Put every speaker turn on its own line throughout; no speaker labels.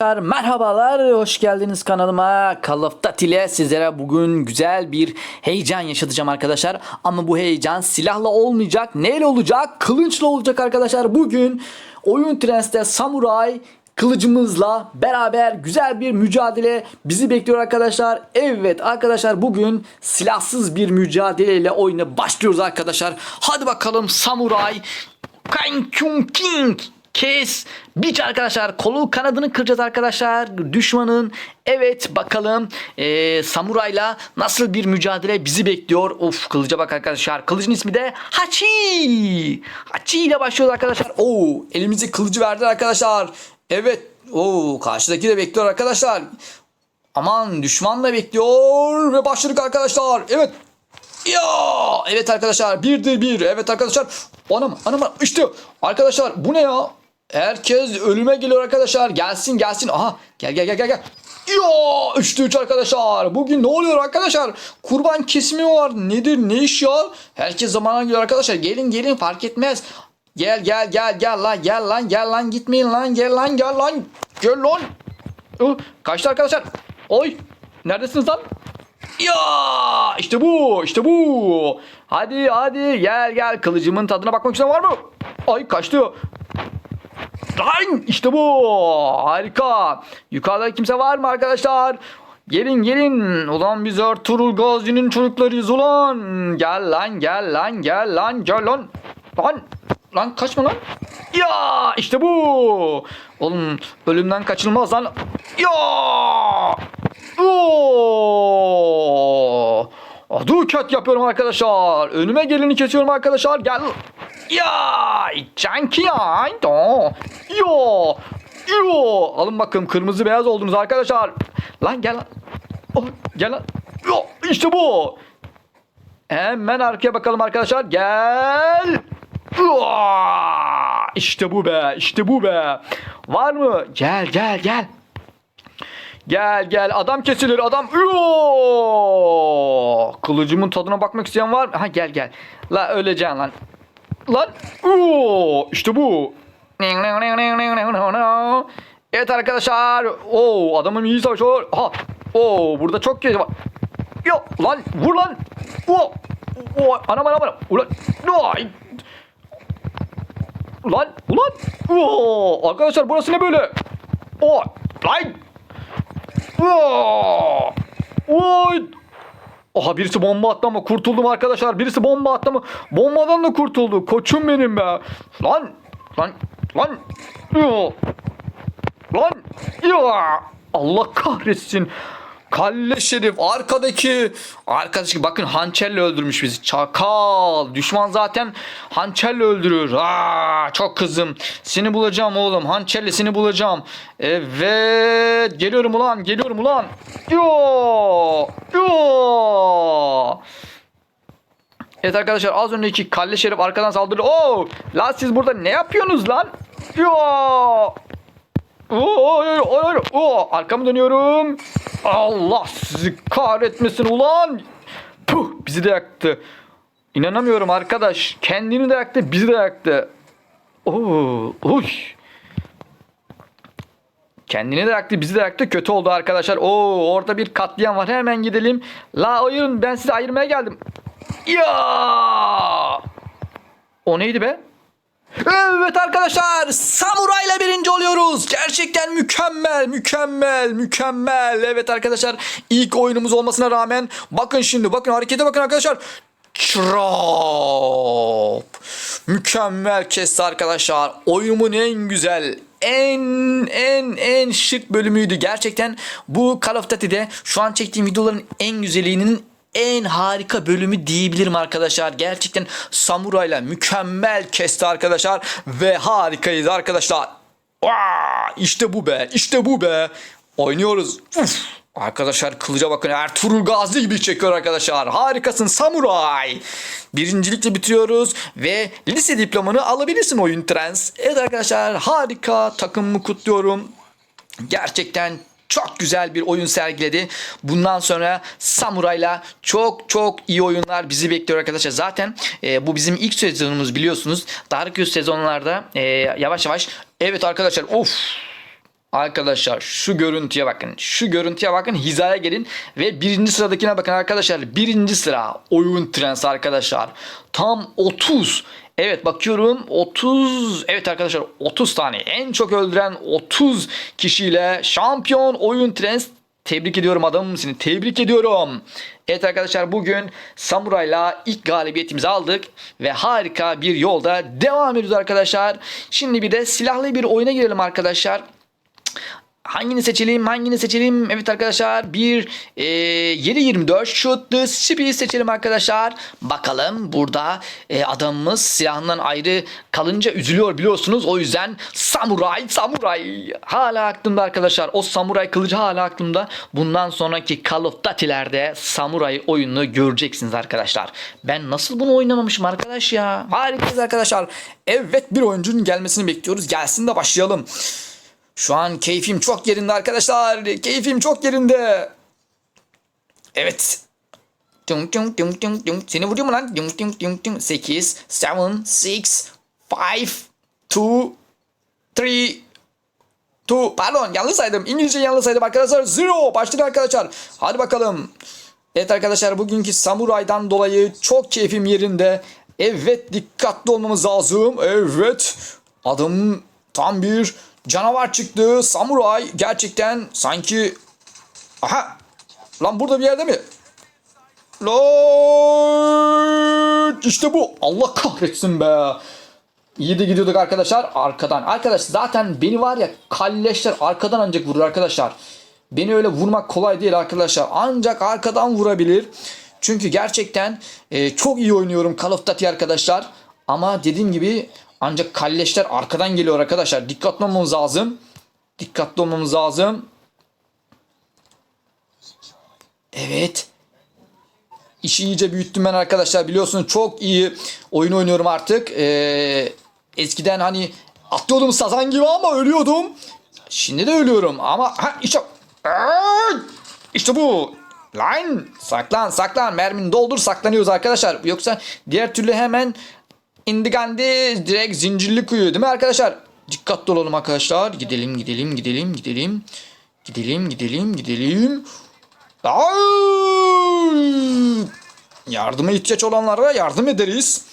Merhabalar, hoş geldiniz kanalıma. Call of Duty ile sizlere bugün güzel bir heyecan yaşatacağım arkadaşlar. Ama bu heyecan silahla olmayacak. Neyle olacak? Kılıçla olacak arkadaşlar. Bugün Oyun Trends'te Samuray kılıcımızla beraber güzel bir mücadele bizi bekliyor arkadaşlar. Evet arkadaşlar bugün silahsız bir mücadeleyle oyuna başlıyoruz arkadaşlar. Hadi bakalım Samuray Kang Kyung King kes. Biç arkadaşlar kolu kanadını kıracağız arkadaşlar. Düşmanın. Evet bakalım eee, samurayla nasıl bir mücadele bizi bekliyor? Of kılıca bak arkadaşlar. Kılıcın ismi de Hachi Hachi ile başlıyoruz arkadaşlar. Oo elimize kılıcı verdi arkadaşlar. Evet Oo karşıdaki de bekliyor arkadaşlar. Aman düşman da bekliyor ve başladık arkadaşlar. Evet. Ya evet arkadaşlar. Birdir bir. Evet arkadaşlar. Anam anam. işte arkadaşlar bu ne ya? Herkes ölüme geliyor arkadaşlar. Gelsin gelsin. Aha gel gel gel gel gel. Ya 3'te 3 arkadaşlar. Bugün ne oluyor arkadaşlar? Kurban kesimi var. Nedir ne iş ya? Herkes zamana geliyor arkadaşlar. Gelin gelin fark etmez. Gel gel gel gel lan gel lan gel lan gitmeyin lan gel lan gel lan. Gel lan. Kaçtı arkadaşlar. Oy. Neredesiniz lan? Ya işte bu işte bu. Hadi hadi gel gel kılıcımın tadına bakmak isteyen var mı? Ay kaçtı. Lan işte bu. Harika. Yukarıda kimse var mı arkadaşlar? Gelin gelin. Ulan biz Ertuğrul Gazi'nin çocuklarıyız ulan. Gel lan gel lan gel lan gel lan. Lan lan kaçma lan. Ya işte bu. Oğlum ölümden kaçılmaz lan. Ya. Oo! Adı kat yapıyorum arkadaşlar. Önüme geleni kesiyorum arkadaşlar. Gel. Ya, canki ya. Yo. Yo. Alın bakın kırmızı beyaz oldunuz arkadaşlar. Lan gel lan. Oh, gel lan. Yo, işte bu. Hemen arkaya bakalım arkadaşlar. Gel. İşte bu be. işte bu be. Var mı? Gel gel gel. Gel gel adam kesilir adam. Yoo! Kılıcımın tadına bakmak isteyen var mı? Ha gel gel. La öleceksin lan. Lan. Oo! İşte bu. Evet arkadaşlar. Oo adamım iyi savaşıyor. Ha. Oo burada çok kez var. Yo lan vur lan. Oo. Oo anam anam anam. Ulan. Ay. Ulan ulan. Oo arkadaşlar burası ne böyle? Oo lan. Oo! Oy! Oha birisi bomba attı ama kurtuldum arkadaşlar. Birisi bomba attı mı? Bombadan da kurtuldu. Koçum benim be. Lan! Lan! Lan! Yo! Lan! Yo! Allah kahretsin. Kalle Şerif arkadaki arkadaki bakın hançerle öldürmüş bizi. Çakal. Düşman zaten hançerle öldürüyor. Aa, çok kızım. Seni bulacağım oğlum. Hançerle seni bulacağım. Evet. Geliyorum ulan. Geliyorum ulan. Yo. Yo. Evet arkadaşlar az önceki Kalle Şerif arkadan saldırdı. Oo! La siz burada ne yapıyorsunuz lan? Yo! Oo, oy. Oo, arkamı dönüyorum. Allah sizi kahretmesin ulan. Puh bizi de yaktı. İnanamıyorum arkadaş. Kendini de yaktı bizi de yaktı. Oo, uy. Kendini de yaktı bizi de yaktı. Kötü oldu arkadaşlar. Oo orada bir katliam var. Hemen gidelim. La oyun ben sizi ayırmaya geldim. Ya! O neydi be? Evet arkadaşlar samurayla birinci oluyoruz. Gerçekten mükemmel mükemmel mükemmel. Evet arkadaşlar ilk oyunumuz olmasına rağmen bakın şimdi bakın harekete bakın arkadaşlar. Çrop. Mükemmel kesti arkadaşlar. Oyunumun en güzel en en en şık bölümüydü. Gerçekten bu Call of Duty'de şu an çektiğim videoların en güzelliğinin en harika bölümü diyebilirim arkadaşlar. Gerçekten samurayla mükemmel kesti arkadaşlar ve harikayız arkadaşlar. Aa, işte bu be, işte bu be. Oynuyoruz. Uf. Arkadaşlar kılıca bakın Ertuğrul Gazi gibi çekiyor arkadaşlar. Harikasın samuray. Birincilikle bitiriyoruz ve lise diplomanı alabilirsin oyun trends. Evet arkadaşlar harika takımımı kutluyorum. Gerçekten çok güzel bir oyun sergiledi. Bundan sonra Samuray'la çok çok iyi oyunlar bizi bekliyor arkadaşlar. Zaten e, bu bizim ilk sezonumuz biliyorsunuz. Sonraki sezonlarda e, yavaş yavaş evet arkadaşlar of Arkadaşlar şu görüntüye bakın. Şu görüntüye bakın. Hizaya gelin. Ve birinci sıradakine bakın arkadaşlar. Birinci sıra oyun trends arkadaşlar. Tam 30. Evet bakıyorum 30 evet arkadaşlar 30 tane en çok öldüren 30 kişiyle şampiyon oyun trends Tebrik ediyorum adamım seni. Tebrik ediyorum. Evet arkadaşlar bugün Samuray'la ilk galibiyetimizi aldık ve harika bir yolda devam ediyoruz arkadaşlar. Şimdi bir de silahlı bir oyuna girelim arkadaşlar. Hangini seçelim? Hangini seçelim? Evet arkadaşlar bir e, 7.24 shoot the speed seçelim arkadaşlar. Bakalım burada e, adamımız silahından ayrı kalınca üzülüyor biliyorsunuz. O yüzden samuray samuray hala aklımda arkadaşlar. O samuray kılıcı hala aklımda. Bundan sonraki Call of Duty'lerde samuray oyununu göreceksiniz arkadaşlar. Ben nasıl bunu oynamamışım arkadaş ya. Harikayız arkadaşlar. Evet bir oyuncunun gelmesini bekliyoruz. Gelsin de başlayalım. Şu an keyfim çok yerinde arkadaşlar. Keyfim çok yerinde. Evet. Tung tung tung tung tung. Seni vuruyor mu lan? Tung tung tung tung. 8, 7, 6, 5, 2, 3, 2. Pardon yanlış saydım. İngilizce yanlış saydım arkadaşlar. Zero. Başladı arkadaşlar. Hadi bakalım. Evet arkadaşlar bugünkü samuraydan dolayı çok keyfim yerinde. Evet dikkatli olmamız lazım. Evet. Adamın tam bir canavar çıktı. Samuray gerçekten sanki... Aha. Lan burada bir yerde mi? Lan işte bu. Allah kahretsin be. İyi de gidiyorduk arkadaşlar arkadan. Arkadaş zaten beni var ya kalleşler arkadan ancak vurur arkadaşlar. Beni öyle vurmak kolay değil arkadaşlar. Ancak arkadan vurabilir. Çünkü gerçekten e, çok iyi oynuyorum Call of Duty arkadaşlar. Ama dediğim gibi ancak kalleşler arkadan geliyor arkadaşlar. Dikkatli olmamız lazım. Dikkatli olmamız lazım. Evet. İşi iyice büyüttüm ben arkadaşlar. Biliyorsunuz çok iyi oyun oynuyorum artık. Ee, eskiden hani atlıyordum sazan gibi ama ölüyordum. Şimdi de ölüyorum ama ha işte işte bu. Line saklan saklan mermini doldur saklanıyoruz arkadaşlar. Yoksa diğer türlü hemen indigandi direkt zincirli kuyu değil mi arkadaşlar? Dikkatli olalım arkadaşlar. Gidelim gidelim gidelim gidelim. Gidelim gidelim gidelim. Ay! Yardıma ihtiyaç olanlara yardım ederiz.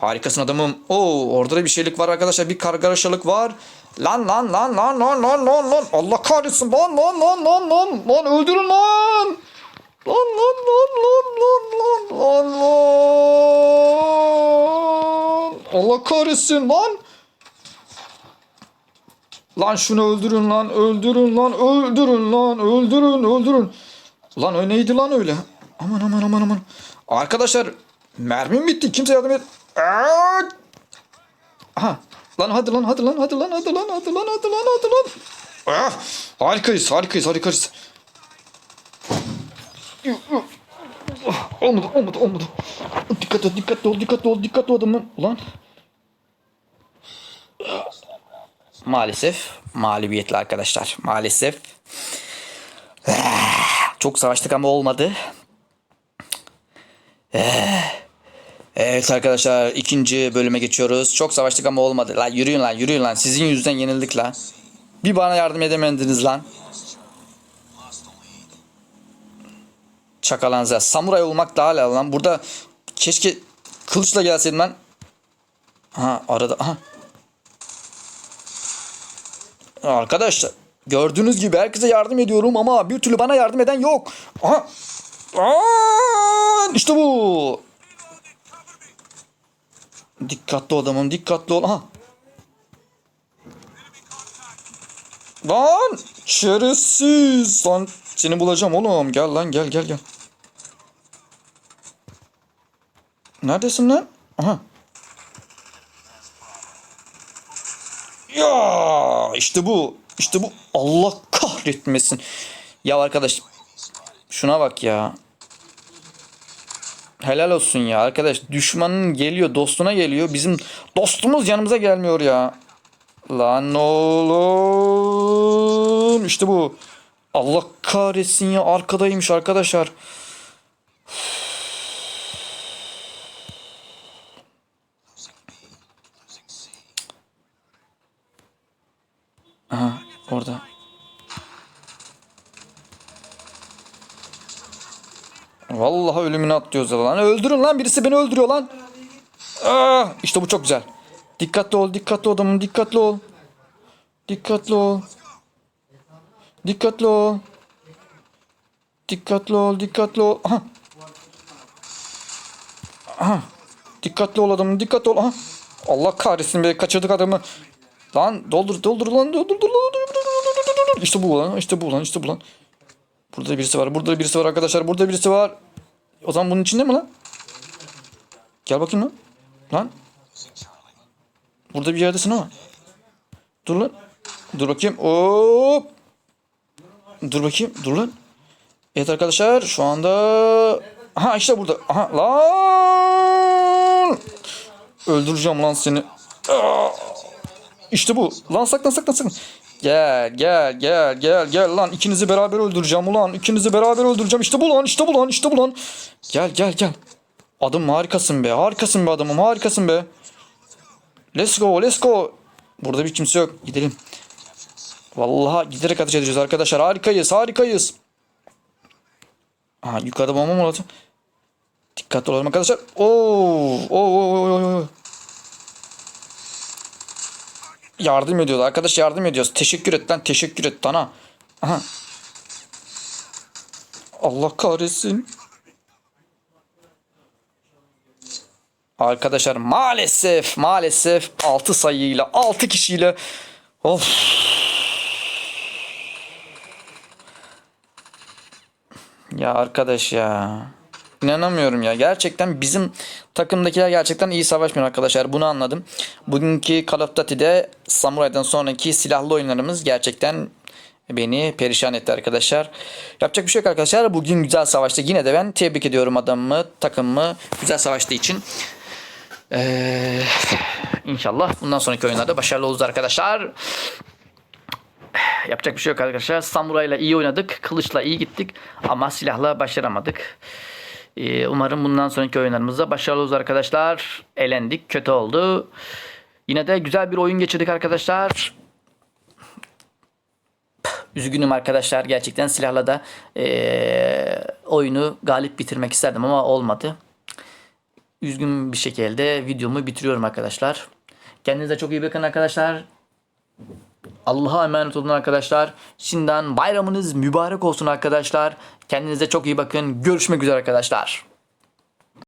Harikasın adamım. Oo orada da bir şeylik var arkadaşlar. Bir kargaşalık var. Lan lan lan lan lan lan lan lan. Allah kahretsin. Lan lan lan lan lan. Lan öldürün lan. Lan lan lan lan lan lan lan lan. Allah kahretsin lan. Lan şunu öldürün lan. Öldürün lan. Öldürün lan. Öldürün öldürün. Lan o neydi lan öyle? Aman aman aman aman. Arkadaşlar mermim bitti. Kimse yardım et. Aa! Aha. Lan hadi lan hadi lan hadi lan hadi lan hadi lan hadi lan hadi lan. Ah, harikayız harikayız harikayız. Olmadı olmadı olmadı. Dikkat ol dikkatli ol dikkatli ol dikkatli ol adamım. Ulan. Maalesef mağlubiyetli arkadaşlar. Maalesef. Çok savaştık ama olmadı. Evet arkadaşlar ikinci bölüme geçiyoruz. Çok savaştık ama olmadı. Lan yürüyün lan yürüyün lan. Sizin yüzünden yenildik lan. Bir bana yardım edemediniz lan. Çakalanza. Samuray olmak daha hala lan. Burada keşke kılıçla gelseydim lan. Ha arada. Aha. Arkadaşlar gördüğünüz gibi herkese yardım ediyorum ama bir türlü bana yardım eden yok. Aha. Aa, işte bu. Dikkatli adamım dikkatli ol. Aha. Lan şerefsiz. Lan seni bulacağım oğlum. Gel lan gel gel gel. Neredesin lan? Aha. Ya işte bu. İşte bu. Allah kahretmesin. Ya arkadaş şuna bak ya. Helal olsun ya arkadaş. Düşmanın geliyor dostuna geliyor. Bizim dostumuz yanımıza gelmiyor ya. Lan oğlum. İşte bu. Allah kahretsin ya arkadaymış arkadaşlar. Aha orada. Vallahi ölümünü atlıyoruz lan. Öldürün lan birisi beni öldürüyor lan. Aa, işte bu çok güzel. Dikkatli ol, dikkatli ol adamım, dikkatli ol. Dikkatli ol. Dikkatli ol. Dikkatli ol, dikkatli ol. Aha. Aha. Dikkatli ol adamım, dikkatli ol. Aha. Allah kahretsin be, kaçırdık adamı. Lan doldur, doldur lan, doldur, doldur, doldur. İşte bu lan, işte bu lan, işte bu lan. Burada birisi var, burada birisi var arkadaşlar, burada birisi var. O zaman bunun içinde mi lan? Gel bakayım lan. Lan. Burada bir yerdesin ama. Dur lan. Dur bakayım. Hop. Dur bakayım. Dur lan. Evet arkadaşlar şu anda Aha işte burada. Aha lan. Öldüreceğim lan seni. Aa! İşte bu. Lan saklan saklan saklan. Gel gel gel gel gel lan ikinizi beraber öldüreceğim ulan. İkinizi beraber öldüreceğim. İşte bu lan işte bu lan işte bu lan. Gel gel gel. Adım harikasın be. Harikasın be adamım. Harikasın be. Let's go let's go. Burada bir kimse yok. Gidelim. Vallahi giderek ateş edeceğiz arkadaşlar. Harikayız harikayız. Aha yukarıda bomba mı olacak? Dikkatli olalım arkadaşlar. Oo, oo, oo. Yardım ediyoruz arkadaş yardım ediyoruz. Teşekkür et lan teşekkür et bana. Aha. Allah kahretsin. Arkadaşlar maalesef maalesef 6 sayıyla 6 kişiyle of Ya arkadaş ya. İnanamıyorum ya. Gerçekten bizim takımdakiler gerçekten iyi savaşmıyor arkadaşlar. Bunu anladım. Bugünkü Call of Duty'de Samurai'dan sonraki silahlı oyunlarımız gerçekten beni perişan etti arkadaşlar. Yapacak bir şey yok arkadaşlar. Bugün güzel savaştı. Yine de ben tebrik ediyorum adamımı, takımımı güzel savaştığı için. Ee, inşallah bundan sonraki oyunlarda başarılı oluruz arkadaşlar. Yapacak bir şey yok arkadaşlar. Samurayla iyi oynadık. Kılıçla iyi gittik. Ama silahla başaramadık. Ee, umarım bundan sonraki oyunlarımızda başarılı oluruz arkadaşlar. Elendik. Kötü oldu. Yine de güzel bir oyun geçirdik arkadaşlar. Üzgünüm arkadaşlar. Gerçekten silahla da ee, oyunu galip bitirmek isterdim ama olmadı. Üzgün bir şekilde videomu bitiriyorum arkadaşlar. Kendinize çok iyi bakın arkadaşlar. Allah'a emanet olun arkadaşlar. Şimdiden bayramınız mübarek olsun arkadaşlar. Kendinize çok iyi bakın. Görüşmek üzere arkadaşlar.